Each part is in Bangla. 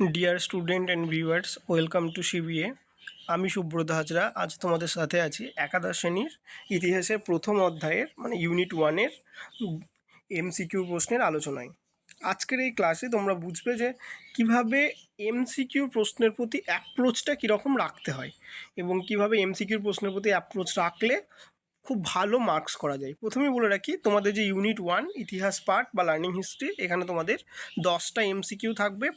Dear student and viewers welcome to CBA আমি সুব্রত হাজরা, আজ তোমাদের সাথে আছি একাদশ শ্রেণির ইতিহাসের প্রথম অধ্যায়ের মানে ইউনিট ওয়ানের এমসিকিউ প্রশ্নের আলোচনায়। আজকের এই ক্লাসে তোমরা বুঝবে যে কীভাবে এমসিকিউ প্রশ্নের প্রতি অ্যাপ্রোচটা কীরকম রাখতে হয় এবং কীভাবে এমসিকিউ প্রশ্নের প্রতি অ্যাপ্রোচ রাখলে খুব ভালো মার্কস করা যায়। প্রথমেই বলে রাখি, তোমাদের যে ইউনিট ওয়ান ইতিহাস পার্ট বা লার্নিং হিস্ট্রি এখানে তোমাদের দশটা এমসিকিউ থাকবে।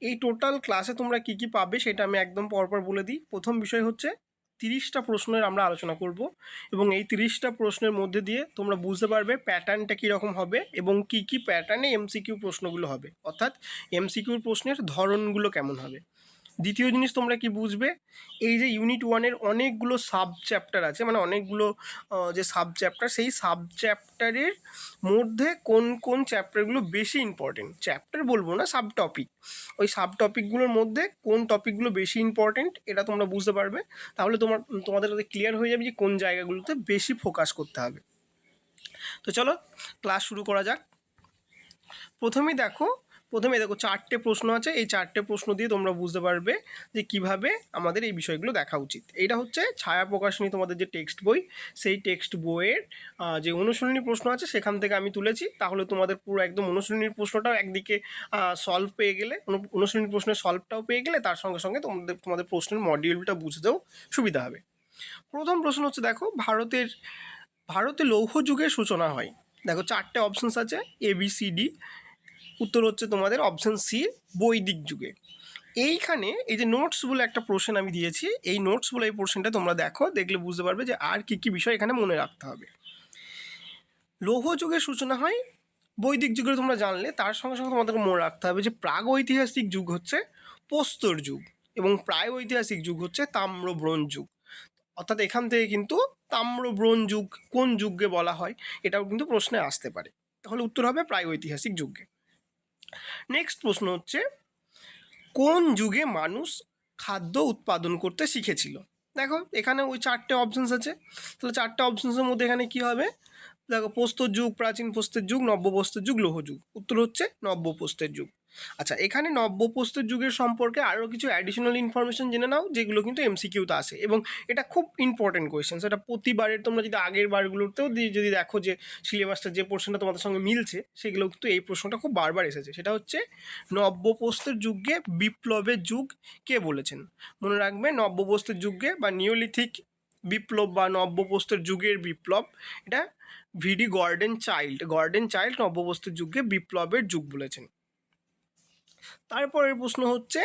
এই টোটাল ক্লাসে তোমরা কি কি পাবে সেটা আমি একদম পরপর বলে দিই। প্রথম বিষয় হচ্ছে, তিরিশটা প্রশ্নের আমরা আলোচনা করব এবং এই তিরিশটা প্রশ্নের মধ্যে দিয়ে তোমরা বুঝতে পারবে প্যাটার্নটা কীরকম হবে এবং কি কি প্যাটার্নে এমসিকিউ প্রশ্নগুলো হবে। অর্থাৎ এমসিকিউর প্রশ্নের ধরনগুলো কেমন হবে। দ্বিতীয় জিনিস তোমরা কি বুঝবে? এই যে ইউনিট ওয়ানের অনেকগুলো সাব চ্যাপ্টার আছে মানে অনেকগুলো যে সাব চ্যাপ্টার সেই সাব চ্যাপ্টারের মধ্যে কোন কোন চ্যাপ্টারগুলো বেশি ইম্পর্টেন্ট চ্যাপ্টার বলব না সাব টপিক ওই সাব টপিকগুলোর মধ্যে কোন টপিকগুলো বেশি ইম্পর্টেন্ট এটা তোমরা বুঝতে পারবে। তাহলে তোমার, তোমাদের ক্লিয়ার হয়ে যাবে যে কোন জায়গাগুলোতে বেশি ফোকাস করতে হবে। তো চলো ক্লাস শুরু করা যাক। প্রথমেই দেখো প্রথমে দেখো চারটে প্রশ্ন আছে, এই চারটে প্রশ্ন দিয়ে তোমরা বুঝতে পারবে যে কীভাবে আমাদের এই বিষয়গুলো দেখা উচিত। এইটা হচ্ছে ছায়া প্রকাশনী তোমাদের যে টেক্সট বই, সেই টেক্সট বইয়ের যে অনুশীলনী প্রশ্ন আছে সেখান থেকে আমি তুলেছি। তাহলে তোমাদের পুরো একদম অনুশীলনীর প্রশ্নটাও একদিকে সলভ পেয়ে গেলে, অনু- অনুশীলনী প্রশ্নের সলভটাও পেয়ে গেলে তার সঙ্গে সঙ্গে তোমাদের তোমাদের প্রশ্নের মডিউলটা বুঝতেও সুবিধা হবে। প্রথম প্রশ্ন হচ্ছে দেখো, ভারতের, ভারতে লৌহ যুগের সূচনা হয়। দেখো চারটে অপশনস আছে এ বি সি ডি উত্তর হচ্ছে তোমাদের অপশন সি বৈদিক যুগে। এইখানে এই যে নোটস বলে একটা পোর্শন আমি দিয়েছি, এই নোটস বলে এই পোর্শনটা তোমরা দেখো, দেখলে বুঝতে পারবে যে আর কী কী বিষয় এখানে মনে রাখতে হবে। লৌহ যুগের সূচনা হয়, বৈদিক যুগে তোমরা জানলে, তার সঙ্গে সঙ্গে তোমাদেরকে মনে রাখতে হবে যে প্রাগ ঐতিহাসিক যুগ হচ্ছে প্রস্তর যুগ এবং প্রায় ঐতিহাসিক যুগ হচ্ছে তাম্র ব্রোঞ্জ যুগ। অর্থাৎ এখান থেকে কিন্তু তাম্র ব্রোঞ্জ যুগ কোন যুগে বলা হয়, এটাও কিন্তু প্রশ্নে আসতে পারে। তাহলে উত্তর হবে প্রায় ঐতিহাসিক যুগে। নেক্সট প্রশ্ন হচ্ছে, কোন যুগে মানুষ খাদ্য উৎপাদন করতে শিখেছিল? দেখো, এখানে ওই চারটে অপশানস আছে। তাহলে চারটে অপশানসের মধ্যে এখানে কি হবে? দেখো প্রস্তর যুগ, প্রাচীন প্রস্তর যুগ নব্যপ্রস্তর যুগ, লৌহ যুগ। উত্তর হচ্ছে নব্যপ্রস্তর যুগ। আচ্ছা এখানে নব্যপ্রস্তর যুগের সম্পর্কে আরও কিছু অ্যাডিশনাল ইনফরমেশন জেনে নাও, যেগুলো কিন্তু এমসিকিউতে আসে। এবং এটা খুব ইম্পর্টেন্ট কোয়েশ্চেন সেটা প্রতিবারের তোমরা যদি আগের বারগুলোতেও যদি দেখো যে সিলেবাসটা যে পোর্শনটা তোমাদের সঙ্গে মিলছে, সেগুলো কিন্তু এই প্রশ্নটা খুব বারবার এসেছে। সেটা হচ্ছে নব্যপ্রস্তর যুগে বিপ্লবের যুগ কে বলেছেন? মনে রাখবে নব্যপ্রস্তর যুগে বা নিওলিথিক বিপ্লব বা নব্যপ্রস্তর যুগের বিপ্লব, এটা ভিডি গর্ডেন চাইল্ড গর্ডেন চাইল্ড নব্যপ্রস্তর যুগে বিপ্লবের যুগ বলেছেন। তারপরের প্রশ্ন হচ্ছে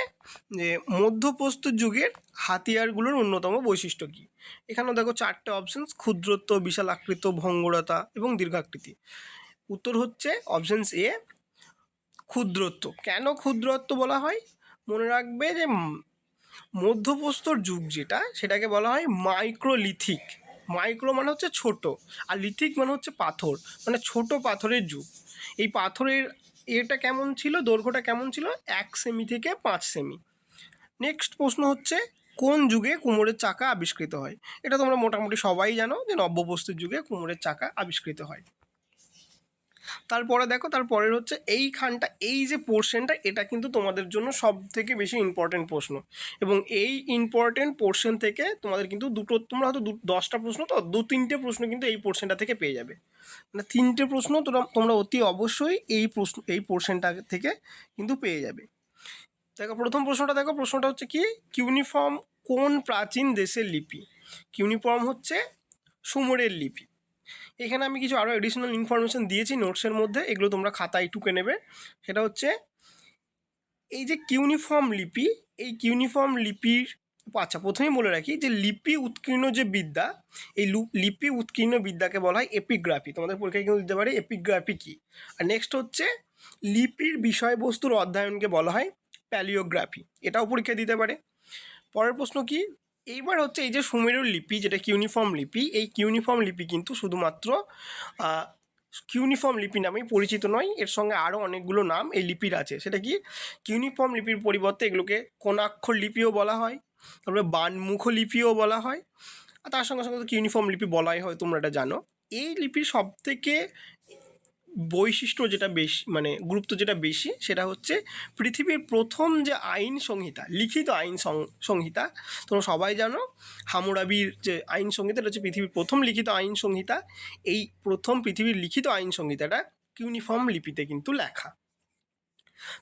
যে মধ্যপ্রস্তর যুগের হাতিয়ারগুলোর অন্যতম বৈশিষ্ট্য কী? এখানেও দেখো চারটে অপশনস ক্ষুদ্রত্ব বিশাল আকৃত ভঙ্গুরতা এবং দীর্ঘাকৃতি। উত্তর হচ্ছে অপশনস এ ক্ষুদ্রত্ব। কেন ক্ষুদ্রত্ব বলা হয়? মনে রাখবে যে মধ্যপ্রস্তর যুগ যেটা, সেটাকে বলা হয় মাইক্রোলিথিক। মাইক্রো মানে হচ্ছে ছোট, আর লিথিক মানে হচ্ছে পাথর মানে ছোট পাথরের যুগ। এই পাথরের এটা কেমন ছিল? দৈর্ঘ্যটা কেমন ছিল? এক সেমি থেকে পাঁচ সেমি নেক্সট প্রশ্ন হচ্ছে, কোন যুগে কুমোরের চাকা আবিষ্কৃত হয়? এটা তোমরা মোটামুটি সবাই জানো যে নব্যপ্রস্তর যুগে কুমোরের চাকা আবিষ্কৃত হয়। তারপরে দেখো, তারপরের হচ্ছে এইখানটা, এই যে পোর্শনটা এটা কিন্তু তোমাদের জন্য সব থেকে বেশি ইম্পর্টেন্ট প্রশ্ন। এবং এই ইম্পর্টেন্ট পোর্শন থেকে তোমাদের কিন্তু দুটো, তোমরা হয়তো দশটা প্রশ্ন তো, দু, তিনটে প্রশ্ন কিন্তু এই পোর্শনটা থেকে পেয়ে যাবে। মানে তিনটে প্রশ্ন তোমরা তোমরা অতি অবশ্যই এই প্রশ্ন, এই পোর্শনটা থেকে কিন্তু পেয়ে যাবে। দেখো, প্রথম প্রশ্নটা দেখো, প্রশ্নটা হচ্ছে কি? কিউনিফর্ম কোন প্রাচীন দেশের লিপি? কিউনিফর্ম হচ্ছে সুমরের লিপি। এখানে আমি কিছু আরও এডিশনাল ইনফরমেশন দিয়েছি নোটসের মধ্যে, এগুলো তোমরা খাতায় টুকে নেবে। সেটা হচ্ছে, এই যে কিউনিফর্ম লিপি, এই কিউনিফর্ম লিপির আচ্ছা প্রথমেই বলে রাখি যে লিপি উৎকীর্ণ যে বিদ্যা, এই লিপি উৎকীর্ণ বিদ্যাকে বলা হয় এপিগ্রাফি তোমাদের পরীক্ষায় কিন্তু দিতে পারে এপিগ্রাফি কী। আর নেক্সট হচ্ছে, লিপির বিষয়বস্তুর অধ্যয়নকে বলা হয় প্যালিওগ্রাফি এটাও পরীক্ষা দিতে পারে। পরের প্রশ্ন কি? এইবার হচ্ছে এই যে সুমেরুর লিপি, যেটা কিউনিফর্ম লিপি, এই কিউনিফর্ম লিপি কিন্তু শুধুমাত্র কিউনিফর্ম লিপি নামেই পরিচিত নয়, এর সঙ্গে আরও অনেকগুলো নাম এই লিপির আছে। সেটা কি? কিউনিফর্ম লিপির পরিবর্তে এগুলোকে কোণাক্ষর লিপিও বলা হয়, তারপরে বানমুখ লিপিও বলা হয়, আর তার সঙ্গে সঙ্গে তো ইউনিফর্ম লিপি বলাই হয় তোমরা এটা জানো। এই লিপির সব থেকে বৈশিষ্ট্য যেটা বেশি মানে গুরুত্ব যেটা বেশি সেটা হচ্ছে পৃথিবীর প্রথম যে আইন সংহিতা, লিখিত আইন সংহিতা, তোমরা সবাই জানো হামুরাবির যে আইন সংহিতা, এটা হচ্ছে পৃথিবীর প্রথম লিখিত আইন সংহিতা। এই প্রথম পৃথিবীর লিখিত আইন সংহিতাটা ইউনিফর্ম লিপিতে কিন্তু লেখা।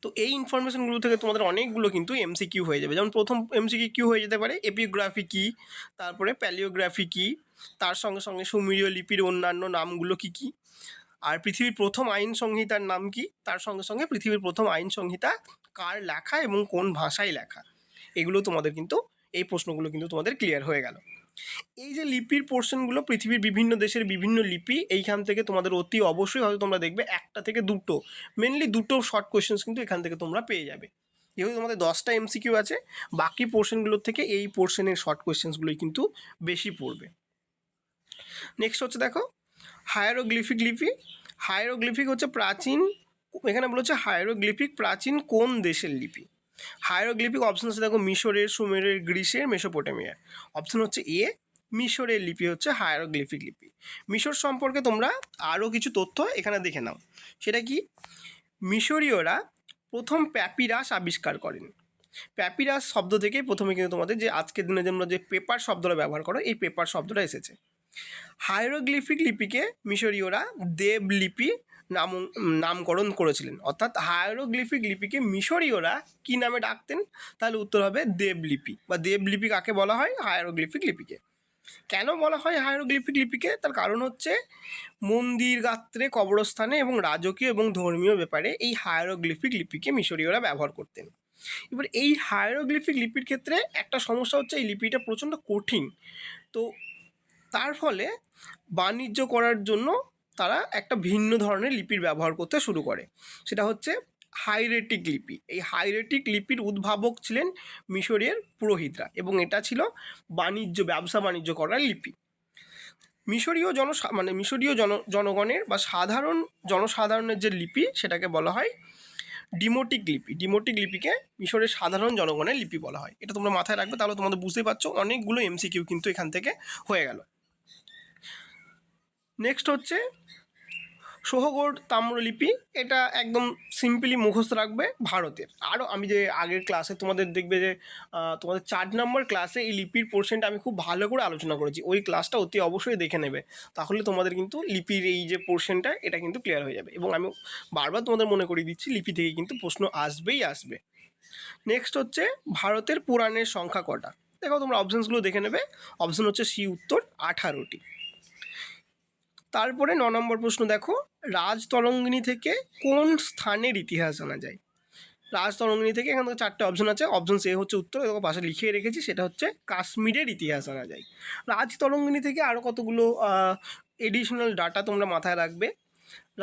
তো এই ইনফরমেশনগুলো থেকে তোমাদের অনেকগুলো কিন্তু এমসিকিউ হয়ে যাবে। যেমন প্রথম এমসিকিউ কিউ হয়ে যেতে পারে? এপিওগ্রাফি কী? তারপরে প্যালিওগ্রাফি কী? তার সঙ্গে সঙ্গে সুমেরীয় লিপির অন্যান্য নামগুলো কী কী? আর পৃথিবীর প্রথম আইন সংহিতার নাম কি? তার সঙ্গে সঙ্গে পৃথিবীর প্রথম আইন সংহিতা কার লেখা এবং কোন ভাষায় লেখা? এগুলো তোমাদের কিন্তু, এই প্রশ্নগুলো কিন্তু তোমাদের ক্লিয়ার হয়ে গেল। এই যে লিপির পোর্শনগুলো পৃথিবীর বিভিন্ন দেশের বিভিন্ন লিপি, এইখান থেকে তোমাদের অতি অবশ্যই হয়তো তোমরা দেখবে একটা থেকে দুটো মেনলি দুটো শর্ট কোয়েশ্চেন্স কিন্তু এখান থেকে তোমরা পেয়ে যাবে। যেহেতু তোমাদের দশটা এমসিকিউ আছে, বাকি পোর্শনগুলোর থেকে এই পোর্শনের শর্ট কোয়েশ্চেন্সগুলোই কিন্তু বেশি পড়বে। নেক্সট হচ্ছে দেখো হায়ারোগ্লিফিক লিপি। হায়ারোগ্লিফিক হচ্ছে প্রাচীন, এখানে বলেছে হায়ারোগ্লিফিক প্রাচীন কোন দেশের লিপি? হায়ারোগ্লিফিক অপশন আছে দেখো মিশরের, সুমেরের, গ্রিসের, মেসোপটেমিয়ার। অপশন হচ্ছে এ, মিশরের লিপি হচ্ছে হায়ারোগ্লিফিক লিপি। মিশর সম্পর্কে তোমরা আরও কিছু তথ্য এখানে দেখে নাও। সেটা কি? মিশরীয়রা প্রথম প্যাপিরাস আবিষ্কার করেন। প্যাপিরাস শব্দ থেকেই প্রথমে কিন্তু তোমাদের যে আজকের দিনে যে আমরা যে পেপার শব্দটা ব্যবহার করো, এই পেপার শব্দটা এসেছে। হায়ারোগ্লিফিক লিপিকে মিশরীয়রা দেবলিপি নাম নামকরণ করেছিলেন। অর্থাৎ হায়ারোগ্লিফিক লিপিকে মিশরীয়রা কি নামে ডাকতেন? তাহলে উত্তর হবে দেবলিপি বা দেবলিপি কাকে বলা হয়? হায়ারোগ্লিফিক লিপিকে। কেন বলা হয় হায়ারোগ্লিফিক লিপিকে? তার কারণ হচ্ছে মন্দির গাত্রে, কবরস্থানে এবং রাজকীয় এবং ধর্মীয় ব্যাপারে এই হায়ারোগ্লিফিক লিপিকে মিশরীয়রা ব্যবহার করতেন। এবার এই হায়ারোগ্লিফিক লিপির ক্ষেত্রে একটা সমস্যা হচ্ছে এই লিপিটা প্রচণ্ড কঠিন। তো তার ফলে বাণিজ্য করার জন্য তারা একটা ভিন্ন ধরনের লিপির ব্যবহার করতে শুরু করে। সেটা হচ্ছে হাইরেটিক লিপি। এই হাইরেটিক লিপির উদ্ভাবক ছিলেন মিশরের পুরোহিতরা এবং এটা ছিল বাণিজ্য, ব্যবসা বাণিজ্য করার লিপি। মিশরীয় জন মানে মিশরীয় জন, জনগণের বা সাধারণ জনসাধারণের যে লিপি সেটাকে বলা হয় ডিমোটিক লিপি। ডিমোটিক লিপিকে মিশরের সাধারণ জনগণের লিপি বলা হয়। এটা তোমরা মাথায় রাখবে, তাহলে তোমাদের বুঝতেই পারছ, অনেকগুলো এমসিকিউ কিন্তু এখান থেকে হয়ে গেল। নেক্সট হচ্ছে সোহগড় তাম্রলিপি। এটা একদম সিম্পলি মুখস্থ রাখবে ভারতের। আরও আমি যে আগের ক্লাসে তোমাদের দেখবে যে তোমাদের চার নম্বর ক্লাসে এই লিপির পোর্শনটা আমি খুব ভালো করে আলোচনা করেছি। ওই ক্লাসটা অতি অবশ্যই দেখে নেবে। তাহলে তোমাদের কিন্তু লিপির এই যে পোর্শনটা এটা কিন্তু ক্লিয়ার হয়ে যাবে। এবং আমি বারবার তোমাদের মনে করিয়ে দিচ্ছি, লিপি থেকে কিন্তু প্রশ্ন আসবেই আসবে। নেক্সট হচ্ছে ভারতের পুরাণের সংখ্যা কটা। দেখো তোমরা অপশনসগুলো দেখে নেবে। অপশন হচ্ছে সি উত্তর, আঠারোটি। তারপরে ন নম্বর প্রশ্ন দেখো, রাজতরঙ্গিনী থেকে কোন স্থানের ইতিহাস জানা যায়? রাজতরঙ্গিনী থেকে এখান থেকে চারটে অপশন আছে অপশন সে হচ্ছে উত্তর দেখো পাশে লিখিয়ে রেখেছি, সেটা হচ্ছে কাশ্মীরের ইতিহাস জানা যায়। রাজতরঙ্গিনী থেকে আরও কতগুলো এডিশনাল ডাটা তোমরা মাথায় রাখবে?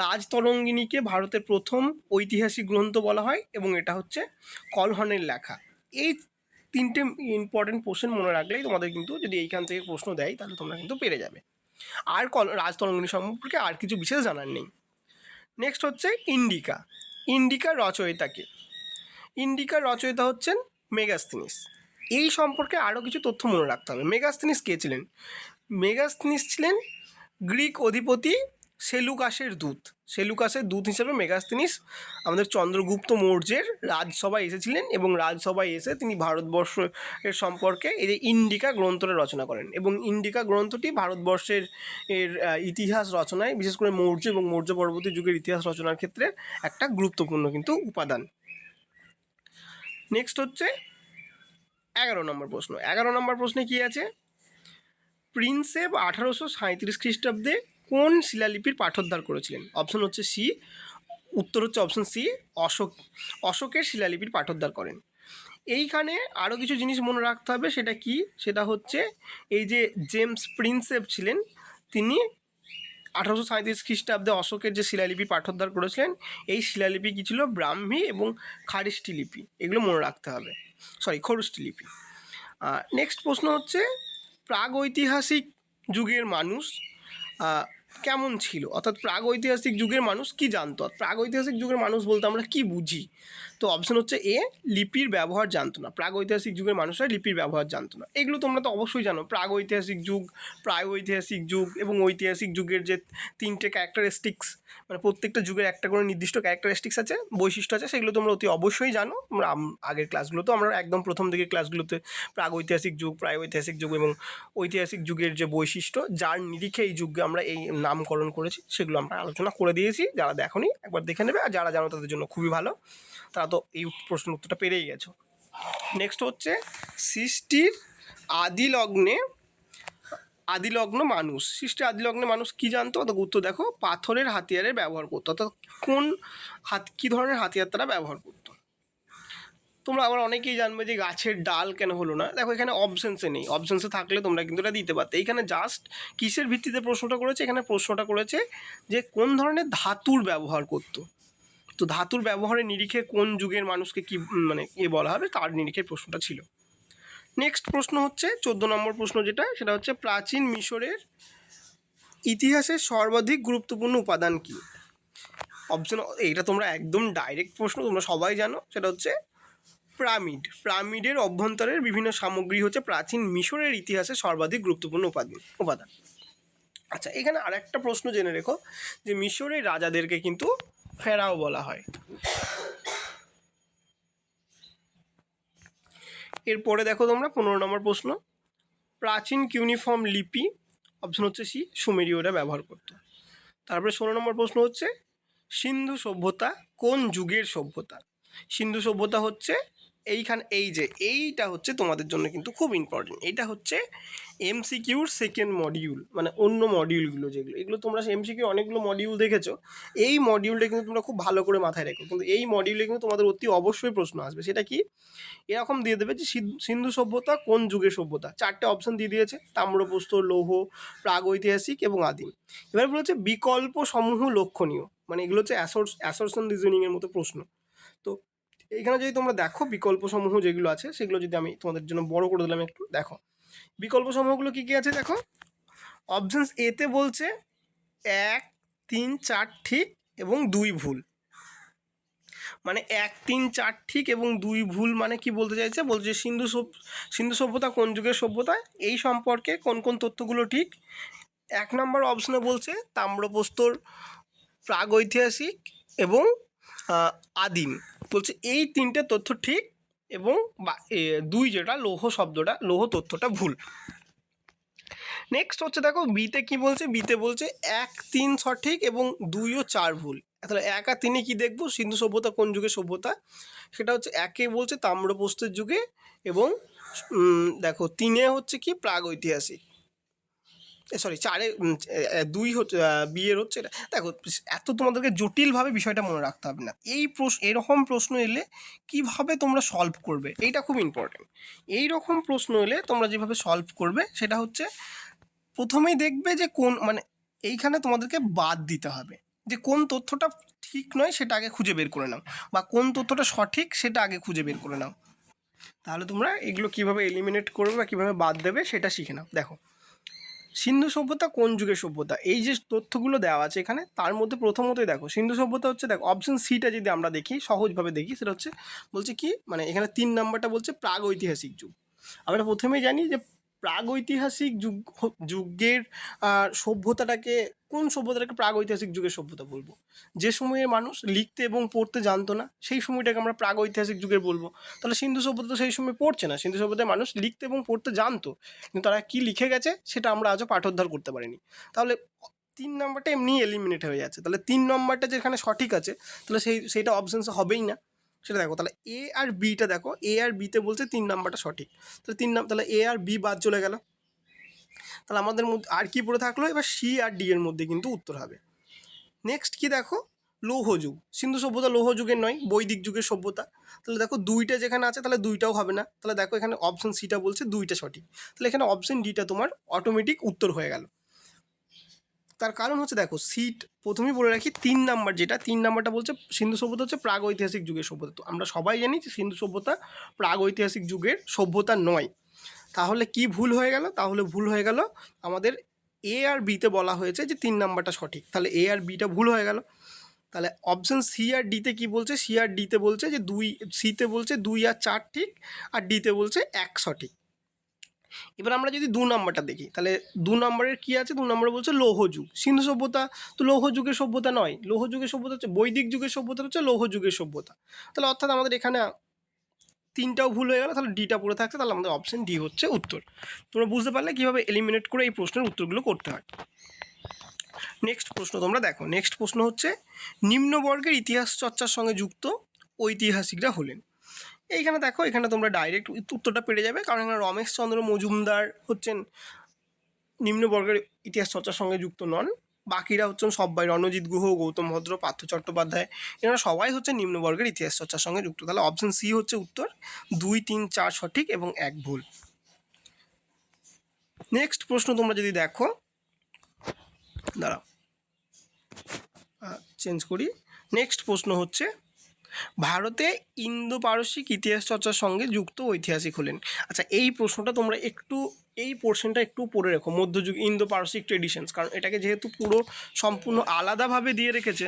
রাজতরঙ্গিনীকে ভারতের প্রথম ঐতিহাসিক গ্রন্থ বলা হয়, এবং এটা হচ্ছে কলহনের লেখা। এই তিনটে ইম্পর্টেন্ট কোশ্চেন মনে রাখলেই তোমাদের কিন্তু যদি এইখান থেকে প্রশ্ন দেয়, তাহলে তোমরা কিন্তু পেরে যাবে। আর কল, রাজতরঙ্গিনী সম্পর্কে আর কিছু বিশেষ জানার নেই। নেক্সট হচ্ছে ইন্ডিকা। ইন্ডিকার রচয়িতাকে। ইন্ডিকার রচয়িতা হচ্ছেন মেগাস্তিনিস এই সম্পর্কে আরও কিছু তথ্য মনে রাখতে হবে। মেগাস্তিনিস কে ছিলেন? মেগাস্তিনিস ছিলেন গ্রিক অধিপতি সেলুকাসের দূত। সেলুকাসের দূত হিসেবে মেগাস্তিনিস আমাদের চন্দ্রগুপ্ত মৌর্যের রাজসভায় এসেছিলেন এবং রাজসভায় এসে তিনি ভারতবর্ষ এর সম্পর্কে এই যে ইন্ডিকা গ্রন্থটা রচনা করেন এবং ইন্ডিকা গ্রন্থটি ভারতবর্ষের এর ইতিহাস রচনায়, বিশেষ করে মৌর্য এবং মৌর্য পরবর্তী যুগের ইতিহাস রচনার ক্ষেত্রে একটা গুরুত্বপূর্ণ কিন্তু উপাদান। নেক্সট হচ্ছে এগারো নম্বর প্রশ্ন। এগারো নম্বর প্রশ্নে কি আছে? প্রিন্সেপ আঠারোশো সাঁত্রিশ খ্রিস্টাব্দে কোন শিলালিপির পাঠোদ্ধার করেছিলেন? অপশন হচ্ছে সি উত্তর হচ্ছে অপশন সি অশোক। অশোকের শিলালিপির পাঠোদ্ধার করেন। এইখানে আরও কিছু জিনিস মনে রাখতে হবে, সেটা কি? সেটা হচ্ছে এই যে জেমস প্রিন্সেপ ছিলেন, তিনি আঠারোশো সাঁত্রিশ খ্রিস্টাব্দে অশোকের যে শিলালিপি পাঠোদ্ধার করেছিলেন, এই শিলালিপি কী ছিল? ব্রাহ্মী এবং খারিষ্টি লিপি। এগুলো মনে রাখতে হবে। সরি খরুষ্টি লিপি। নেক্সট প্রশ্ন হচ্ছে, প্রাগৈতিহাসিক যুগের মানুষ কেমন ছিল? অর্থাৎ প্রাগৈতিহাসিক যুগের মানুষ কি জানতো? প্রাগৈতিহাসিক যুগের মানুষ বলতে আমরা কি বুঝি? তো অপশন হচ্ছে এ লিপির ব্যবহার জানতো না। প্রাগৈতিহাসিক যুগের মানুষরা লিপির ব্যবহার জানতো না। এগুলো তোমরা তো অবশ্যই জানো। প্রাগৈতিহাসিক যুগ প্রাগৈতিহাসিক যুগ এবং ঐতিহাসিক যুগের যে তিনটে ক্যারেক্টারিস্টিক্স মানে প্রত্যেকটা যুগের একটা করে নির্দিষ্ট ক্যারেক্টারিস্টিক্স আছে, বৈশিষ্ট্য আছে, সেগুলো তোমরা অতি অবশ্যই জানো। তোমরা আগের ক্লাসগুলোতে আমরা একদম প্রথম দিকের ক্লাসগুলোতে প্রাগৈতিহাসিক যুগ প্রাগৈতিহাসিক যুগ এবং ঐতিহাসিক যুগের যে বৈশিষ্ট্য, যার নিরিখে এই যুগকে আমরা এই নামকরণ করেছি, সেগুলো আমরা আলোচনা করে দিয়েছি। যারা দেখনি, একবার দেখে নেবে। আর যারা জানো তাদের জন্য খুবই ভালো। তারা তো এই প্রশ্ন উত্তরটা পেরেই গেছো। নেক্সট হচ্ছে সৃষ্টির আদি লগ্নে আদিলগ্ন মানুষ। সৃষ্টি আদিলগ্নে মানুষ কি জানতো? অত উত্তর দেখো, পাথরের হাতিয়ারের ব্যবহার করতো। অর্থাৎ কোন হাত, কী ধরনের হাতিয়ার তারা ব্যবহার করতো? তোমরা আবার অনেকেই জানবে যে গাছের ডাল কেন হলো না। দেখো এখানে অপশনসে নেই। অপশনসে থাকলে তোমরা কিন্তু এটা দিতে পারতে। এইখানে জাস্ট কিসের ভিত্তিতে প্রশ্নটা করেছে? এখানে প্রশ্নটা করেছে যে কোন ধরনের ধাতুর ব্যবহার করতো? তো ধাতুর ব্যবহারের নিরিখে কোন যুগের মানুষকে কি মানে এ বলা হবে তার নিরিখে প্রশ্নটা ছিল। নেক্সট প্রশ্ন হচ্ছে, চোদ্দ নম্বর প্রশ্ন যেটা, সেটা হচ্ছে প্রাচীন মিশরের ইতিহাসের সর্বাধিক গুরুত্বপূর্ণ উপাদান কি? অপশন এটা তোমরা একদম ডাইরেক্ট প্রশ্ন, তোমরা সবাই জানো, সেটা হচ্ছে প্রামিড প্রামিডের অভ্যন্তরের বিভিন্ন সামগ্রী হচ্ছে প্রাচীন মিশরের ইতিহাসে সর্বাধিক গুরুত্বপূর্ণ উপাদান উপাদান। আচ্ছা এখানে আরেকটা প্রশ্ন জেনে রেখো, যে মিশরের রাজাদেরকে কিন্তু ফেরাও বলা হয়। এরপরে দেখো তোমরা, পনেরো নম্বর প্রশ্ন। প্রাচীন কিউনিফর্ম লিপি অপশন হচ্ছে সি, সুমেরীয়রা ব্যবহার করত। তারপরে ষোলো নম্বর প্রশ্ন হচ্ছে, সিন্ধু সভ্যতা কোন যুগের সভ্যতা? সিন্ধু সভ্যতা হচ্ছে এইখান, এই যে, এইটা হচ্ছে তোমাদের জন্য কিন্তু খুব ইম্পর্টেন্ট এইটা হচ্ছে এমসিকিউর সেকেন্ড মডিউল মানে অন্য মডিউলগুলো যেগুলো। এগুলো তোমরা এমসিকিউ অনেকগুলো মডিউল দেখেছ। এই মডিউলটা কিন্তু তোমরা খুব ভালো করে মাথায় রেখো। কিন্তু এই মডিউলে কিন্তু তোমাদের অতি অবশ্যই প্রশ্ন আসবে। সেটা কি? এরকম দিয়ে দেবে যে সিন্ধু সভ্যতা কোন যুগের সভ্যতা? চারটে অপশন দিয়ে দিয়েছে। তাম্রপ্রস্তর লৌহ, প্রাগৈতিহাসিক এবং আদিম। এবার বলেছে বিকল্প সমূহ লক্ষণীয়। মানে এগুলো হচ্ছে অ্যাসোর্স অ্যাসোরশন রিজনিংয়ের মতো প্রশ্ন। এখানে যদি তোমরা দেখো বিকল্প সমূহ যেগুলো আছে, সেগুলো যদি আমি তোমাদের জন্য বড় করে দিলাম একটু, দেখো। বিকল্প সমূহগুলো কী কী আছে দেখো? অপশনস এতে বলছে এক, তিন, চার ঠিক এবং দুই ভুল। মানে এক, তিন, চার ঠিক এবং দুই ভুল মানে কি বলতে চাইছে? বলছে সিন্ধু সিন্ধু সভ্যতা কোন যুগের সভ্যতা? এই সম্পর্কে কোন কোন তথ্যগুলো ঠিক? এক নম্বর অপশনে বলছে তাম্রপ্রস্তর প্রাগৈতিহাসিক এবং আদিম। বলছে এই তিনটে তথ্য ঠিক এবং দুই যেটা লৌহ শব্দটা, লৌহ তথ্যটা ভুল। নেক্সট হচ্ছে দেখো, বিতে কি বলছে? বিতে বলছে এক, তিন সঠিক এবং দুই ও চার ভুল। তাহলে এক আর তিনে কি দেখব? সিন্ধু সভ্যতা কোন যুগে সভ্যতা? সেটা হচ্ছে একে বলছে তাম্রপ্রস্তের যুগে এবং দেখো তিনে হচ্ছে কি প্রাগৈতিহাসিক। সরি চারে দুই হচ্ছে বিয়ের হচ্ছে এটা। দেখো, এত তোমাদেরকে জটিলভাবে বিষয়টা মনে রাখতে হবে না। এই প্রশ্ন, এরকম প্রশ্ন এলে কীভাবে তোমরা সলভ করবে? এইটা খুব ইম্পর্টেন্ট এই রকম প্রশ্ন এলে তোমরা যেভাবে সলভ করবে, সেটা হচ্ছে প্রথমেই দেখবে যে কোন মানে এইখানে তোমাদেরকে বাদ দিতে হবে। যে কোন তথ্যটা ঠিক নয়, সেটা আগে খুঁজে বের করে নাও। বা কোন তথ্যটা সঠিক, সেটা আগে খুঁজে বের করে নাও। তাহলে তোমরা এগুলো কীভাবে এলিমিনেট করবে বা কীভাবে বাদ দেবে, সেটা শিখে নাও। দেখো সিন্ধু সভ্যতা কোন যুগের সভ্যতা? এই যে তথ্যগুলো দেওয়া আছে এখানে, তার মধ্যে প্রথমতই দেখো, সিন্ধু সভ্যতা হচ্ছে দেখো অপশন সিটা যদি আমরা দেখি, সহজভাবে দেখি, সেটা হচ্ছে বলছে কি মানে এখানে তিন নাম্বারটা বলছে প্রাগ ঐতিহাসিক যুগ। আমরা প্রথমেই জানি যে প্রাগ ঐতিহাসিক যুগ, যুগের সভ্যতাটাকে, কোন সভ্যতাটাকে প্রাগ ঐতিহাসিক যুগের সভ্যতা বলব? যে সময়ে মানুষ লিখতে এবং পড়তে জানতো না, সেই সময়টাকে আমরা প্রাগ ঐতিহাসিক যুগের বলব। তাহলে সিন্ধু সভ্যতা তো সেই সময় পড়ছে না, সিন্ধু সভ্যতায় মানুষ লিখতে এবং পড়তে জানতো, কিন্তু তারা কী লিখে গেছে সেটা আমরা আজও পাঠোদ্ধার করতে পারিনি। তাহলে তিন নম্বরটা এমনি এলিমিনেট হয়ে যাচ্ছে। তাহলে তিন নম্বরটা যেখানে সঠিক আছে, তাহলে সেই, সেইটা অপশানস হবেই না। সেটা দেখো, তাহলে এ আর বিটা দেখো এ আর বিতে বলছে তিন নাম্বারটা সঠিক। তাহলে তিন নাম তাহলে এ আর বি বাদ চলে গেল। তাহলে আমাদের মধ্যে আর কি পড়ে থাকল? এবার সি আর ডি এর মধ্যে কিন্তু উত্তর হবে। নেক্সট কি দেখো? লৌহ যুগ। সিন্ধু সভ্যতা লৌহ যুগের নয়, বৈদিক যুগের সভ্যতা। তাহলে দেখো দুইটা যেখানে আছে, তাহলে দুইটাও হবে না। তাহলে দেখো এখানে অপশন সিটা বলছে দুইটা সঠিক। তাহলে এখানে অপশন ডিটা তোমার অটোমেটিক উত্তর হয়ে গেল। তার কারণ হচ্ছে দেখো সিট প্রথমেই বলে রাখি তিন নাম্বার যেটা, তিন নাম্বারটা বলছে সিন্ধু সভ্যতা হচ্ছে প্রাগ ঐতিহাসিক যুগের সভ্যতা। তো আমরা সবাই জানি যে সিন্ধু সভ্যতা প্রাগ ঐতিহাসিক যুগের সভ্যতা নয়। তাহলে কি ভুল হয়ে গেল? তাহলে ভুল হয়ে গেল আমাদের এ আর বিতে বলা হয়েছে যে তিন নাম্বারটা সঠিক। তাহলে এ আর বিটা ভুল হয়ে গেল। তাহলে অপশন সি আর ডিতে কি বলছে? সি আর ডিতে বলছে যে দুই সিতে বলছে দুই আর চার ঠিক, আর ডিতে বলছে এক সঠিক। এবার আমরা যদি দু নম্বরটা দেখি, তাহলে দু নম্বরের কি আছে? দু নম্বরে বলছে লৌহ যুগ। সিন্ধু সভ্যতা তো লৌহ যুগের সভ্যতা নয়। লৌহ যুগের সভ্যতা হচ্ছে, বৈদিক যুগের সভ্যতা হচ্ছে লৌহ যুগের সভ্যতা। তাহলে অর্থাৎ আমাদের এখানে তিনটাও ভুল হয়ে গেল, তাহলে ডিটা পড়ে থাকছে, তাহলে আমাদের অপশন ডি হচ্ছে উত্তর। তোমরা বুঝতে পারলে কীভাবে এলিমিনেট করে এই প্রশ্নের উত্তরগুলো করতে হয়। নেক্সট প্রশ্ন তোমরা দেখো। নেক্সট প্রশ্ন হচ্ছে, নিম্নবর্গের ইতিহাস চর্চার সঙ্গে যুক্ত ঐতিহাসিকরা হলেন। এইখানে দেখো, এখানে তোমরা ডাইরেক্ট উত্তরটা পেরে যাবে। কারণ এখানে রমেশচন্দ্র মজুমদার হচ্ছেন নিম্নবর্গের ইতিহাস চর্চার সঙ্গে যুক্ত নন। বাকিরা হচ্ছেন সবাই, রণজিৎ গুহ, গৌতম ভদ্র, পার্থ চট্টোপাধ্যায়। এনারা সবাই হচ্ছে নিম্নবর্গের ইতিহাস চর্চার সঙ্গে যুক্ত। তাহলে অপশন সি হচ্ছে উত্তর। দুই, তিন, চার সঠিক এবং এক ভুল। নেক্সট প্রশ্ন তোমরা যদি দেখো, দাঁড়াও চেঞ্জ করি। নেক্সট প্রশ্ন হচ্ছে ভারতে ইন্দো পারসিক ইতিহাস চর্চার সঙ্গে যুক্ত ঐতিহাসিক হলেন। আচ্ছা এই প্রশ্নটা তোমরা একটু, এই পোর্শনটা একটু পড়ে রেখো, মধ্যযুগ ইন্দো পারসিক ট্রেডিশনস কারণ এটাকে যেহেতু পুরো সম্পূর্ণ আলাদাভাবে দিয়ে রেখেছে,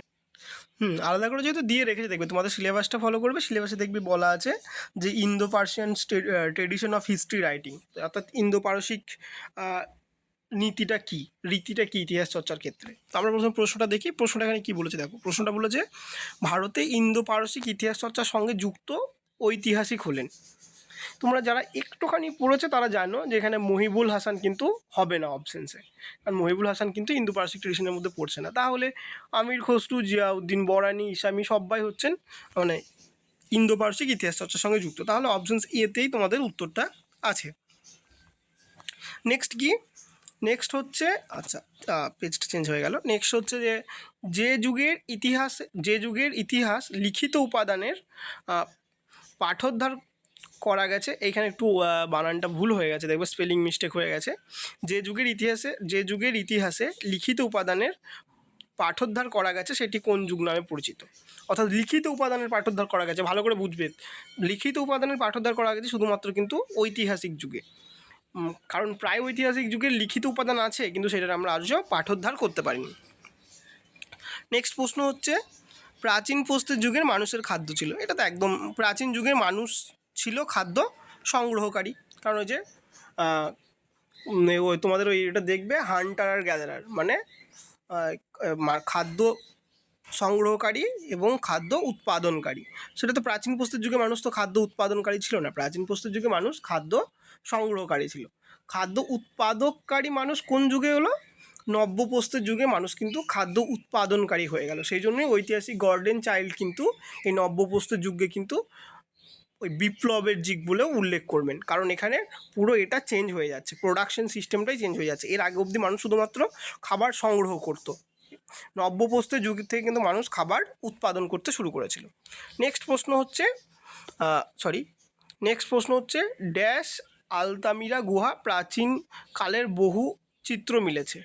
হুম, আলাদা করে যেহেতু দিয়ে রেখেছে, দেখবে তোমাদের সিলেবাসটা ফলো করবে সিলেবাসে দেখবি বলা আছে যে Indo Persian tradition of history writing অর্থাৎ ইন্দো পারসিক নীতিটা কী? রীতিটা কী ইতিহাস চর্চার ক্ষেত্রে? তো আমরা প্রথম প্রশ্নটা দেখি। প্রশ্নটা এখানে কী বলেছে দেখো? প্রশ্নটা বলেছে ভারতে ইন্দো পারসিক ইতিহাস চর্চার সঙ্গে যুক্ত ঐতিহাসিক হলেন। তোমরা যারা একটুখানি পড়েছে তারা জানো যে, এখানে মহিবুল হাসান কিন্তু হবে না অপশানসে কারণ মহিবুল হাসান কিন্তু ইন্দো পারসিক ট্রেডিশনের মধ্যে পড়ছে না। তাহলে আমির খসরু, জিয়াউদ্দিন, বরানি, ইসামি সবাই হচ্ছেন মানে ইন্দো পারসিক ইতিহাস চর্চার সঙ্গে যুক্ত। তাহলে অপশানস এতেই তোমাদের উত্তরটা আছে। নেক্সট কি? নেক্সট হচ্ছে আচ্ছা পেজটা চেঞ্জ হয়ে গেল। নেক্সট হচ্ছে যে যে যুগের ইতিহাস, যে যুগের ইতিহাস লিখিত উপাদানের পাঠোদ্ধার করা গেছে, এইখানে একটু বানানটা ভুল হয়ে গেছে, দেখবে স্পেলিং মিস্টেক হয়ে গেছে। যে যুগের ইতিহাসে, যে যুগের ইতিহাসে লিখিত উপাদানের পাঠোদ্ধার করা গেছে, সেটি কোন যুগ নামে পরিচিত? অর্থাৎ লিখিত উপাদানের পাঠোদ্ধার করা গেছে, ভালো করে বুঝবে। লিখিত উপাদানের পাঠোদ্ধার করা গেছে শুধুমাত্র কিন্তু ঐতিহাসিক যুগে। কারণ প্রায় ঐতিহাসিক যুগের লিখিত উপাদান আছে, কিন্তু সেটার আমরা আজও পাঠোদ্ধার করতে পারিনি। নেক্সট প্রশ্ন হচ্ছে, প্রাচীন প্রস্তের যুগের মানুষের খাদ্য ছিল। এটা তো একদম, প্রাচীন যুগের মানুষ ছিল খাদ্য সংগ্রহকারী। কারণ ওই যে ওই তোমাদের ওই এটা দেখবে হান্টার আর গ্যাদারার মানে খাদ্য সংগ্রহকারী এবং খাদ্য উৎপাদনকারী। সেটা তো প্রাচীন প্রস্তের যুগে মানুষ তো খাদ্য উৎপাদনকারী ছিল না। প্রাচীন প্রস্তের যুগে মানুষ খাদ্য সংগ্রহকারী ছিল। খাদ্য উৎপাদককারী মানুষ কোন যুগে হলো? নব্যপ্রস্তের যুগে মানুষ কিন্তু খাদ্য উৎপাদনকারী হয়ে গেল। সেই জন্যই ঐতিহাসিক গর্ডেন চাইল্ড কিন্তু এই নব্যপ্রস্তের যুগে কিন্তু ওই বিপ্লবের যুগ বলেও উল্লেখ করবেন। কারণ এখানে পুরো এটা চেঞ্জ হয়ে যাচ্ছে। প্রোডাকশন সিস্টেমটাই চেঞ্জ হয়ে যাচ্ছে। এর আগে অবধি মানুষ শুধুমাত্র খাবার সংগ্রহ করতো। নব্যপ্রস্তের যুগ থেকে কিন্তু মানুষ খাবার উৎপাদন করতে শুরু করেছিল। নেক্সট প্রশ্ন হচ্ছে সরি নেক্সট প্রশ্ন হচ্ছে ড্যাশ আলতামিরা গুহা প্রাচীন কালের বহু চিত্র মিলেছে।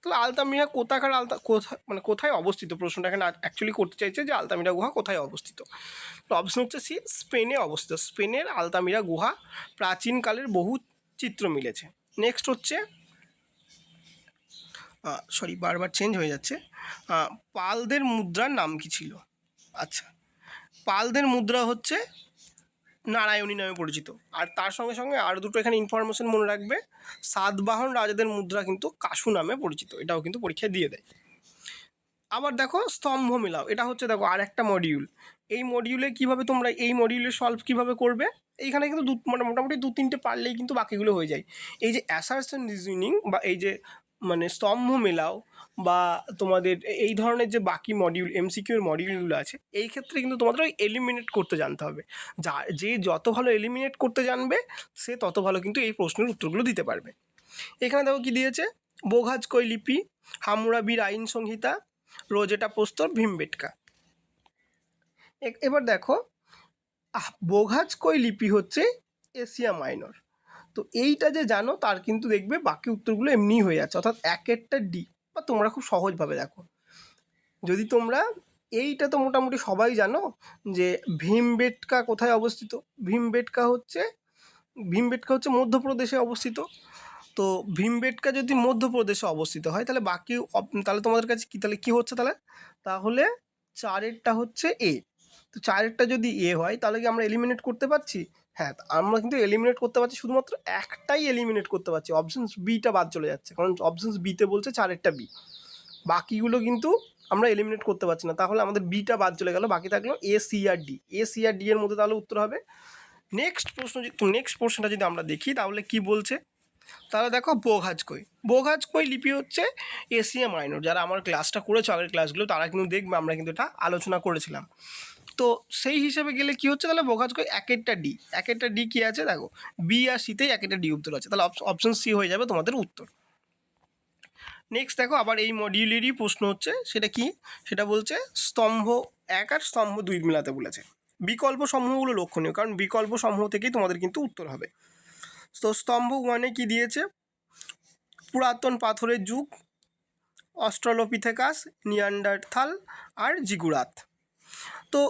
তাহলে আলতামিরা কোথাকার আলতা কোথায় মানে কোথায় অবস্থিত? প্রশ্নটা এখানে অ্যাকচুয়ালি করতে চাইছে যে আলতামিরা গুহা কোথায় অবস্থিত? তো অপশন হচ্ছে সি, স্পেনে অবস্থিত। স্পেনের আলতামিরা গুহা প্রাচীনকালের বহু চিত্র মিলেছে। নেক্সট হচ্ছে সরি বারবার চেঞ্জ হয়ে যাচ্ছে। পালদের মুদ্রার নাম কি ছিল? আচ্ছা পালদের মুদ্রা হচ্ছে নারায়ণী নামে পরিচিত। আর তার সঙ্গে সঙ্গে আর দুটো এখানে ইনফরমেশন মনে রাখবে। সাতবাহন রাজাদের মুদ্রা কিন্তু কাশু নামে পরিচিত, এটাও কিন্তু পরীক্ষায় দিয়ে দেয়। আবার দেখো স্তম্ভ মেলাও, এটা হচ্ছে দেখো আর একটা মডিউল এই মডিউলে কীভাবে তোমরা এই মডিউলে সলভ কীভাবে করবে? এইখানে কিন্তু দু মানে মোটামুটি দু তিনটে পারলেই কিন্তু বাকিগুলো হয়ে যায়। এই যে অ্যাসারশন রিজনিং বা এই যে মানে স্তম্ভ মেলাও বা তোমাদের এই ধরনের যে বাকি মডিউল এমসিকিউর মডিউলগুলো আছে, এই ক্ষেত্রে কিন্তু তোমাদের ওই এলিমিনেট করতে জানতে হবে। যা, যে যত ভালো এলিমিনেট করতে জানবে, সে তত ভালো কিন্তু এই প্রশ্নের উত্তরগুলো দিতে পারবে। এখানে দেখো কি দিয়েছে? বোঘাজ কই লিপি হামুরাবির আইন সংহিতা, রোজেটা প্রস্তর ভীমবেটকা এবার দেখো বোঘাজ লিপি হচ্ছে এশিয়া মাইনর। তো এইটা যে জানো, তার কিন্তু দেখবে বাকি উত্তরগুলো এমনিই হয়ে যাচ্ছে। অর্থাৎ একেরটা ডি বা তোমরা খুব সহজভাবে দেখো। যদি তোমরা এইটা তো মোটামুটি সবাই জানো যে ভীমবেটকা কোথায় অবস্থিত? ভীমবেটকা হচ্ছে ভীমবেটকা হচ্ছে মধ্যপ্রদেশে অবস্থিত। তো ভীমবেটকা যদি মধ্যপ্রদেশে অবস্থিত হয়, তাহলে বাকি তাহলে তোমাদের কাছে কী, তাহলে কী হচ্ছে তাহলে? তাহলে চারেরটা হচ্ছে এ তো চারেরটা যদি এ হয়, তাহলে কি আমরা এলিমিনেট করতে পারছি? হ্যাঁ আমরা কিন্তু এলিমিনেট করতে পারছি শুধুমাত্র একটাই এলিমিনেট করতে পারছি। অপশনস বিটা বাদ চলে যাচ্ছে। কারণ অপশনস বিতে বলছে চারেরটা বি বাকিগুলো কিন্তু আমরা এলিমিনেট করতে পারছি না। তাহলে আমাদের বিটা বাদ চলে গেল। বাকি থাকল A C R D A C R D এর মধ্যে তাহলে উত্তর হবে। নেক্সট প্রশ্ন নেক্সট প্রশ্নটা যদি আমরা দেখি, তাহলে কি বলছে? তাহলে দেখো বোঘাজ কই। বোঘাজ কই লিপি হচ্ছে এসিএ মাইনর যারা আমার ক্লাসটা করেছ, আগের ক্লাসগুলো তারা কিন্তু দেখবে, আমরা কিন্তু এটা আলোচনা করেছিলাম। তো সেই হিসেবে গেলে কি হচ্ছে তাহলে বোঘাজ কই এক একটা ডি এক একটা ডি কী আছে দেখো? বি আর সিতেই এক একটা ডি উত্তর আছে। তাহলে অপশন সি হয়ে যাবে তোমাদের উত্তর। নেক্সট দেখো আবার এই মডিউলেরই প্রশ্ন হচ্ছে, সেটা কি? সেটা বলছে স্তম্ভ এক আর স্তম্ভ দুই মিলাতে বলেছে। বিকল্প সমূহগুলো লক্ষণীয়, কারণ বিকল্প সমূহ থেকেই তোমাদের কিন্তু উত্তর হবে। তো স্তম্ভ ওয়ানে কি দিয়েছে? পুরাতন পাথরের যুগ, অস্ট্রালোপিথেকাস, নিয়ান্ডারথাল আর জিগুরাত। তো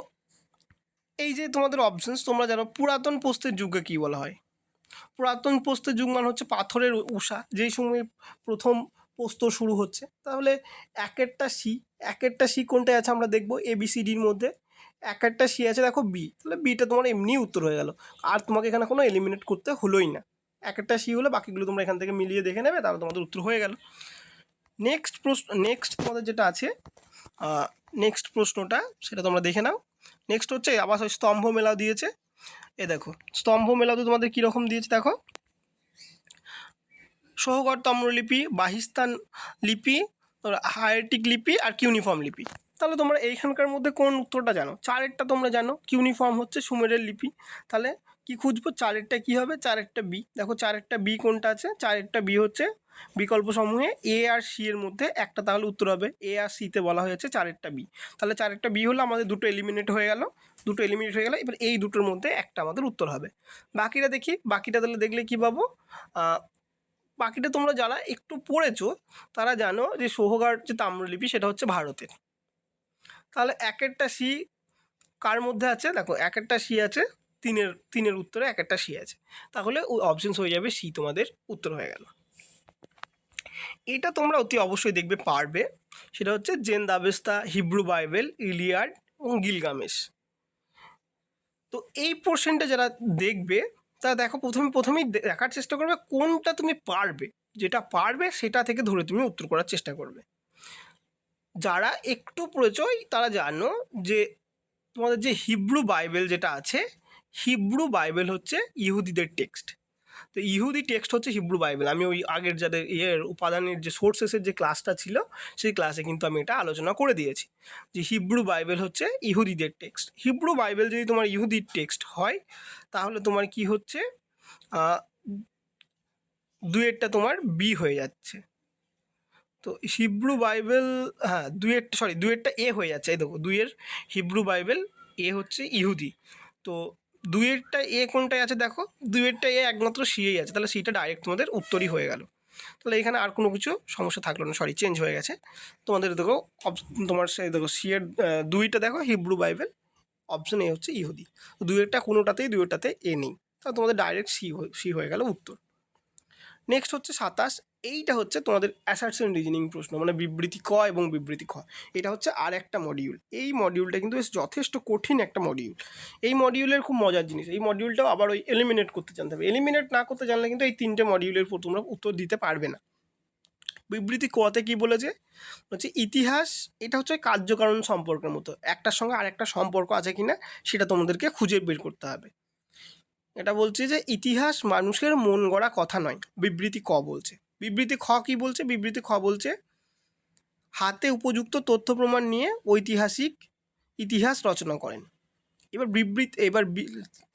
এই যে তোমাদের অপশনস তোমরা জানো পুরাতন পোস্তের যুগকে কী বলা হয়? পুরাতন পোস্তের যুগ মানে হচ্ছে পাথরের উষা যেই সময় প্রথম পোস্ত শুরু হচ্ছে। তাহলে এক একটা সি এক একটা সি কোনটায় আছে আমরা দেখব? এ বি সি ডির মধ্যে। এক একটা সি আছে দেখো বি তাহলে বিটা তোমার এমনি উত্তর হয়ে গেল। আর তোমাকে এখানে কোনো এলিমিনেট করতে হলোই না। এক একটা সি হলে, বাকিগুলো তোমরা এখান থেকে মিলিয়ে দেখে নেবে, তাহলে তোমাদের উত্তর হয়ে গেল। নেক্সট প্রশ্ন নেক্সট তোমাদের যেটা আছে নেক্সট প্রশ্নটা, সেটা তোমরা দেখে নাও। নেক্সট হচ্ছে আবার স্তম্ভ মেলাও দিয়েছে। এ দেখো, স্তম্ভ মেলাতে তোমাদের কীরকম দিয়েছে দেখো। সহগর তাম্রলিপি, বাহিস্তান লিপি হায়াটিক লিপি আর কিউনিফর্ম লিপি। তাহলে তোমরা এইখানকার মধ্যে কোন উত্তরটা জানো? চারেরটা তোমরা জানো। কিউনিফর্ম হচ্ছে সুমেরের লিপি। তাহলে কি খুঁজবো? চারেরটা কি হবে? চারেরটা বি। দেখো, চারেরটা বি কোনটা আছে? চারেরটা বি হচ্ছে বিকল্প সমূহে এ আর সি এর মধ্যে একটা তাহলে উত্তর হবে। এ আর সিতে বলা হয়েছে চারেরটা বি তাহলে চারেরটা বি হলো আমাদের দুটো এলিমিনেট হয়ে গেল। দুটো এলিমিনেট হয়ে গেল। এবার এই দুটোর মধ্যে একটা আমাদের উত্তর হবে। বাকিটা দেখি। বাকিটা তাহলে দেখলে কি পাবো? বাকিটা তোমরা যারা একটু পড়েছো, তারা জানো যে সোহগার যে তাম্রলিপি, সেটা হচ্ছে ভারতের। তাহলে এক একটা সি কার মধ্যে আছে? দেখো এক একটা সি আছে, তিনের তিনের উত্তরে এক একটা সি আছে। তাহলে অপশনস হয়ে যাবে সি তোমাদের উত্তর হয়ে গেল। এটা তোমরা অতি অবশ্যই দেখবে, পারবে। সেটা হচ্ছে জেন দাবেস্তা, হিব্রু বাইবেল, ইলিয়াড এবং গিলগামেশ। তো এই পোর্শনটা যারা দেখবে তা দেখো প্রথমে, প্রথমেই দেখার চেষ্টা করবে কোনটা তুমি পারবে। যেটা পারবে সেটা থেকে ধরে তুমি উত্তর করার চেষ্টা করবে। যারা একটু পরিচয় তারা জানো যে তোমাদের যে হিব্রু বাইবেল যেটা আছে, হিব্রু বাইবেল হচ্ছে ইহুদিদের টেক্সট তো ইহুদি টেক্সট হচ্ছে হিব্রু বাইবেল আমি ওই আগের যাদের ইয়ের উপাদানের যে সোর্সেসের যে ক্লাসটা ছিল, সেই ক্লাসে কিন্তু আমি এটা আলোচনা করে দিয়েছি যে হিব্রু বাইবেল হচ্ছে ইহুদিদের টেক্সট হিব্রু বাইবেল যদি তোমার ইহুদির টেক্সট হয়, তাহলে তোমার কি হচ্ছে? দুয়েরটা তোমার বি হয়ে যাচ্ছে। তো হিব্রু বাইবেল হ্যাঁ দুয়েরটা সরি দুয়েরটা এ হয়ে যাচ্ছে। এই দেখো, দুইয়ের হিব্রু বাইবেল এ হচ্ছে ইহুদি। তো দুইয়েরটা এ কোনটায় আছে দেখো? দুইয়েরটা এ একমাত্র সিয়েই আছে। তাহলে সিটা ডাইরেক্ট তোমাদের উত্তরই হয়ে গেল। তাহলে এখানে আর কোনো কিছু সমস্যা থাকল না। সরি চেঞ্জ হয়ে গেছে। তোমাদের দেখো তোমার সেই দেখো আহ, দুইটা দেখো হিব্রু বাইবেল অপশন এ হচ্ছে ইহুদি। দুইয়েরটা কোনোটাতেই দুইটাতে এ নেই। তাহলে তোমাদের ডাইরেক্ট সি সি হয়ে গেল উত্তর। নেক্সট হচ্ছে সাতাশ এইটা হচ্ছে তোমাদের অ্যাসার্শন রিজনিং প্রশ্ন মানে বিবৃতি ক এবং বিবৃতি খ। এটা হচ্ছে আর একটা মডিউল এই মডিউলটা কিন্তু বেশ যথেষ্ট কঠিন একটা মডিউল এই মডিউলের খুব মজার জিনিস, এই মডিউলটাও আবার ওই এলিমিনেট করতে জানতে হবে। এলিমিনেট না করতে জানলে কিন্তু এই তিনটে মডিউলের তোমরা উত্তর দিতে পারবে না। বিবৃতি কতে কি বলেছে? হচ্ছে ইতিহাস, এটা হচ্ছে কার্যকারণ সম্পর্কের মতো। একটার সঙ্গে আরেকটা সম্পর্ক আছে কি না সেটা তোমাদেরকে খুঁজে বের করতে হবে। এটা বলছে যে ইতিহাস মানুষের মন গড়া কথা নয়, বিবৃতি ক বলছে। বিবৃতি খ কি বলছে? বিবৃতি খ বলছে, হাতে উপযুক্ত তথ্য প্রমাণ নিয়ে ঐতিহাসিক ইতিহাস রচনা করেন। এবার বিবৃতি, এবার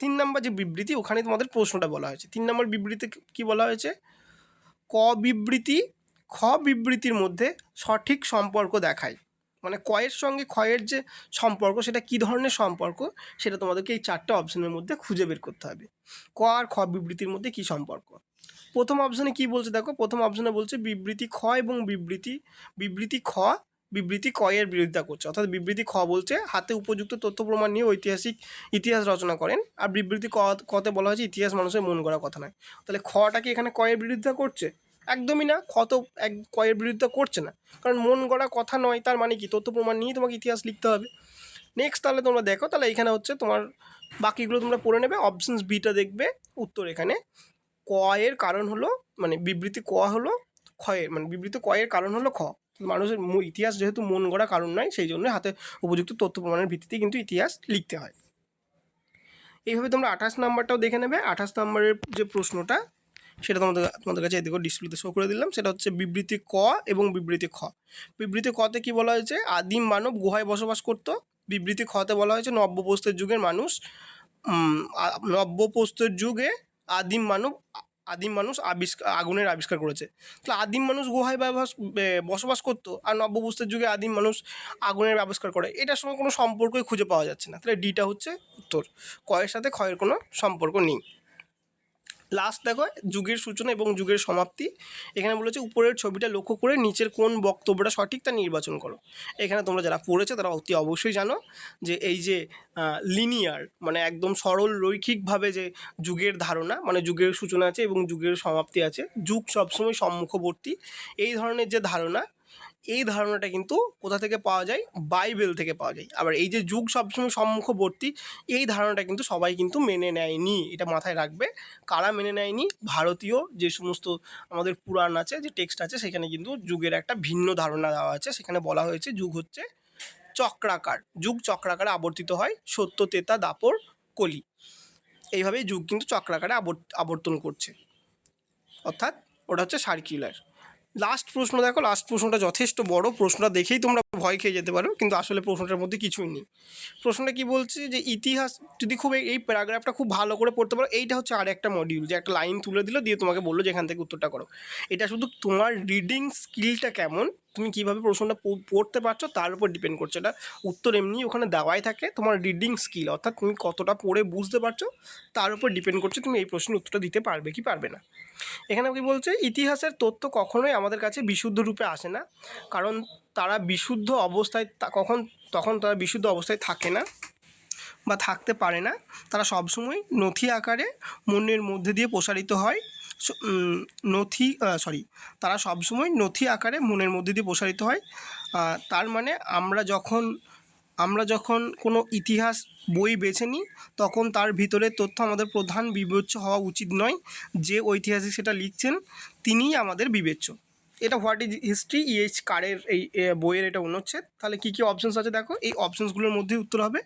তিন নম্বর যে বিবৃতি, ওখানে তোমাদের প্রশ্নটা বলা হয়েছে। তিন নম্বর বিবৃতি কি বলা হয়েছে? ক বিবৃতি, খ বিবৃতির মধ্যে সঠিক সম্পর্ক দেখায়। মানে কয়ের সঙ্গে ক্ষয়ের যে সম্পর্ক, সেটা কী ধরনের সম্পর্ক, সেটা তোমাদেরকে এই চারটে অপশনের মধ্যে খুঁজে বের করতে হবে। ক আর খ বিবৃতির মধ্যে কী সম্পর্ক? প্রথম অপশনে কি বলছে দেখো? প্রথম অপশনে বলছে বিবৃতি খ এবং বিবৃতি বিবৃতি খ, বিবৃতি ক এর বিরোধিতা করছে। অর্থাৎ বিবৃতি খ বলছে, হাতে উপযুক্ত তথ্য প্রমাণ নিয়ে ঐতিহাসিক ইতিহাস রচনা করেন। আর বিবৃতি ক, কতে বলা হয়েছে, ইতিহাস মানুষের মন গড়া কথা নয়। তাহলে খটা কি এখানে ক এর বিরোধিতা করছে? একদমই না। ক্ষত এক কয়ের বিরুদ্ধে করছে না। কারণ মন গড়া কথা নয়, তার মানে কি? তথ্য প্রমাণ নিয়ে তোমাকে ইতিহাস লিখতে হবে। নেক্সট তাহলে তোমরা দেখো, তাহলে এখানে হচ্ছে তোমার বাকিগুলো তোমরা পড়ে নেবে। অপশনস বিটা দেখবে, উত্তর এখানে। ক এর কারণ হলো মানে বিবৃতি ক হলো ক্ষয়ের মানে বিবৃতি ক এর কারণ হলো খ। মানুষের ইতিহাস যেহেতু মন গড়া কারণ নয়, সেই জন্য হাতে উপযুক্ত তথ্য প্রমাণের ভিত্তিতে কিন্তু ইতিহাস লিখতে হয়। এইভাবে তোমরা আঠাশ নাম্বারটাও দেখে নেবে। আঠাশ নাম্বারের যে প্রশ্নটা, সেটা তোমাদের তোমাদের কাছে এদিকে ডিসপ্লেতে শো করে দিলাম। সেটা হচ্ছে বিবৃতি ক এবং বিবৃতি খ। বিবৃতি কতে কি বলা হয়েছে? আদিম মানব গুহায় বসবাস করত। বিবৃতি খতে বলা হয়েছে নব্যপ্রস্তর যুগের মানুষ নব্যপ্রস্তর যুগে আদিম মানব আদিম মানুষ আবিষ্কার আগুনের আবিষ্কার করেছে। তাহলে আদিম মানুষ গুহায় ব্যবহার বসবাস করতো আর নব্যপ্রস্তর যুগে আদিম মানুষ আগুনের আবিষ্কার করে। এটার সঙ্গে কোনো সম্পর্কই খুঁজে পাওয়া যাচ্ছে না। তাহলে ডিটা হচ্ছে উত্তর। কয়ের সাথে ক্ষয়ের কোনো সম্পর্ক নেই। লাস্ট দেখো, যুগের সূচনা এবং যুগের সমাপ্তি। এখানে বলেছে, উপরের ছবিটা লক্ষ্য করে নিচের কোন বক্তব্যটা সঠিক তা নির্বাচন করো। এখানে তোমরা যারা পড়েছে, তারা অতি অবশ্যই জানো যে এই যে লিনিয়ার মানে একদম সরল রৈখিকভাবে যে যুগের ধারণা মানে যুগের সূচনা আছে এবং যুগের সমাপ্তি আছে, যুগ সবসময় সম্মুখবর্তী। এই ধরনের যে ধারণা এই ধারণাটা কিন্তু কোথা থেকে পাওয়া যায়? বাইবেল থেকে পাওয়া যায়। আবার এই যে যুগ সবসময় সম্মুখবর্তী, এই ধারণাটা কিন্তু সবাই কিন্তু মেনে নেয়নি। এটা মাথায় রাখবে। কারা মেনে নেয়নি? ভারতীয় যে সমস্ত আমাদের পুরাণ আছে, যে টেক্সট আছে, সেখানে কিন্তু যুগের একটা ভিন্ন ধারণা দেওয়া আছে। সেখানে বলা হয়েছে যুগ হচ্ছে চক্রাকার। যুগ চক্রাকারে আবর্তিত হয় সত্য, তেতা, দাপর, কলি। এইভাবেই যুগ কিন্তু চক্রাকারে আবর্ত আবর্তন করছে। অর্থাৎ ওটা হচ্ছে সার্কিউলার লাস্ট প্রশ্ন দেখো লাস্ট প্রশ্নটা যথেষ্ট বড়। প্রশ্নটা দেখেই তোমরা ভয় খেয়ে যেতে পারো, কিন্তু আসলে প্রশ্নটার মধ্যে কিছুই নেই। প্রশ্নটা কি বলছে যে, ইতিহাস যদি খুব এই- প্যারাগ্রাফটা খুব ভালো করে পড়তে পারো, এইটা হচ্ছে আর একটা মডিউল যে একটা লাইন তুলে দিল, দিয়ে তোমাকে বলল যে এখান থেকে উত্তরটা করো। এটা শুধু তোমার রিডিং স্কিলটা কেমন, তুমি কীভাবে প্রশ্নটা পড়তে পারছ, তার উপর ডিপেন্ড করছে। এটা উত্তর এমনি ওখানে দেওয়াই থাকে, তোমার রিডিং স্কিল অর্থাৎ তুমি কতটা পড়ে বুঝতে পারছ, তার উপর ডিপেন্ড করছে, তুমি এই প্রশ্নের উত্তরটা দিতে পারবে কি পারবে না। এখানে কি বলছে, ইতিহাসের তথ্য কখনোই আমাদের কাছে বিশুদ্ধ রূপে আসে না, কারণ তারা বিশুদ্ধ অবস্থায় কখন, তখন তারা বিশুদ্ধ অবস্থায় থাকে না বা থাকতে পারে না। তারা সবসময় নথি আকারে মনের মধ্যে দিয়ে প্রসারিত হয়। নথি সরি তারা সবসময় নথি আকারে মনের মধ্যে দিয়ে প্রসারিত হয়। তার মানে আমরা যখন আমরা যখন কোনো ইতিহাস, বই বেছে নিই, তখন তার ভিতরে তথ্য আমাদের প্রধান বিবেচ্য হওয়া উচিত নয়। যে ঐতিহাসিক সেটা লিখছেন, তিনিই আমাদের বিবেচ্য। এটা হোয়াট ইজ হিস্ট্রি ইএইচ কারের এই বইয়ের এটা অনুচ্ছেদ তাহলে কী কী অপশনস আছে দেখো? এই অপশনসগুলোর মধ্যেই উত্তর হবে।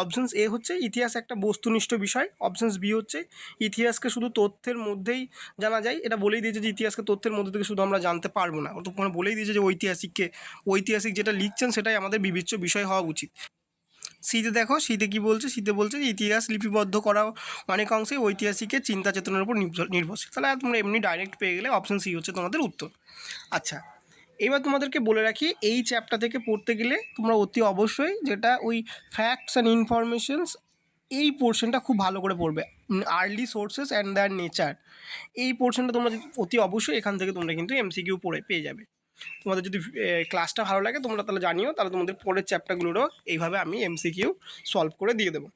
অপশনস এ হচ্ছে ইতিহাস একটা বস্তুনিষ্ঠ বিষয়। অপশনস বি হচ্ছে ইতিহাসকে শুধু তথ্যের মধ্যেই জানা যায়। এটা বলেই দিয়েছে যে ইতিহাসকে তথ্যের মধ্যে থেকে শুধু আমরা জানতে পারব না। ওখানে বলেই দিয়েছে যে ঐতিহাসিককে, ঐতিহাসিক যেটা লিখছেন সেটাই আমাদের বিবেচ্য বিষয় হওয়া উচিত। শীতে দেখো, শীতে কি বলছে? শীতে বলছে যে ইতিহাস লিপিবদ্ধ করা অনেকাংশেই ঐতিহাসিকের চিন্তা চেতনার উপর নির্ভর- নির্ভরশীল। তাহলে তোমরা এমনি ডাইরেক্ট পেয়ে গেলে অপশন সি হচ্ছে তোমাদের উত্তর। আচ্ছা এবার তোমাদেরকে বলে রাখি, এই চ্যাপ্টার থেকে পড়তে গেলে তোমরা অতি অবশ্যই যেটা ওই ফ্যাক্টস অ্যান্ড ইনফরমেশনস এই পোর্শনটা খুব ভালো করে পড়বে। Early sources and their nature এই পোর্শনটা তোমরা অতি অবশ্যই এখান থেকে তোমরা কিন্তু এমসিকিউ পড়ে, পেয়ে যাবে। তোমাদের যদি ক্লাসটা ভালো লাগে, তোমরা তাহলে জানিও, তাহলে তোমাদের পরের চ্যাপ্টারগুলোরও এইভাবে আমি এমসিকিউ সলভ করে দিয়ে দেবো।